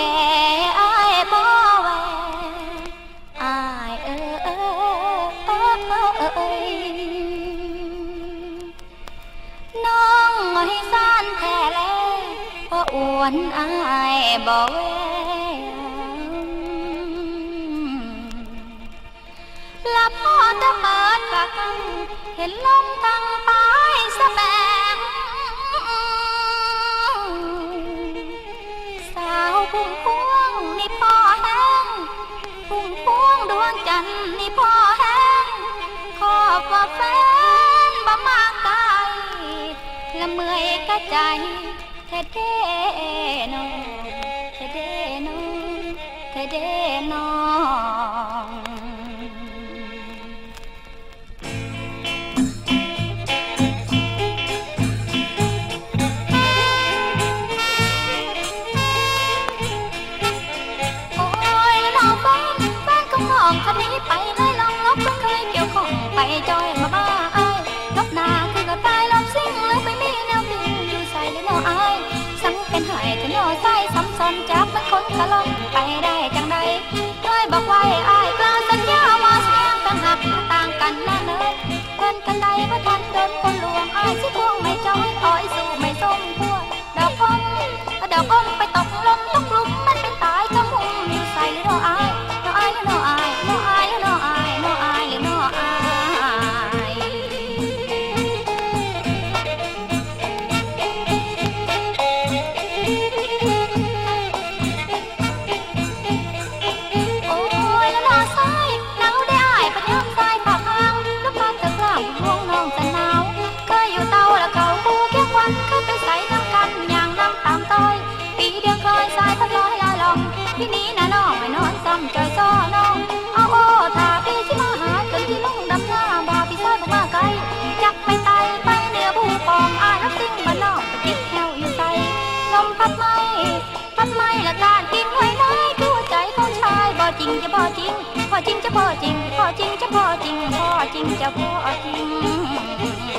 ก่อายบ่แวอายเออเออเออเออเอยน้องให้สานแท้และอ้วนอายบ่แวละพอจะเปิดปากเห็นลม พุ่มพวงนี่พ่อแห้งพุ่มพวงดวงจันทร์นี่พ่อแห้งขอบว่าแฟนบ่มาไกลและเมื่อยกระใจแท้เดนอแท้เดนอแท้เด คนนี้ไปเลยลองลบก็เคยเกี่ยวข้องไปจอยมาบ้าอายลบหน้าคือก็ตายลบสิ่งเลยไปมีแนวพิงอยู่ใส่เลยน้ออายสังเป็นหายแต่น้อใส่ซ้ำซ้อนจับมันคนตะลอนไปได้จังใดด้วยบอกไว้อายกล้าสัญญาว่าเสียงต่างหักต่างกันแน่เนินเพิ่นกันใดว่าทันโดนคนลวงอายสิคว พัดไม่พัดไม่ละการกินไว้ได้คือหัวใจของชายบ่จริงจะบ่จริงพอจริงจะพอจริงพอจริงจะพอจริงพอจริงจะพอจริง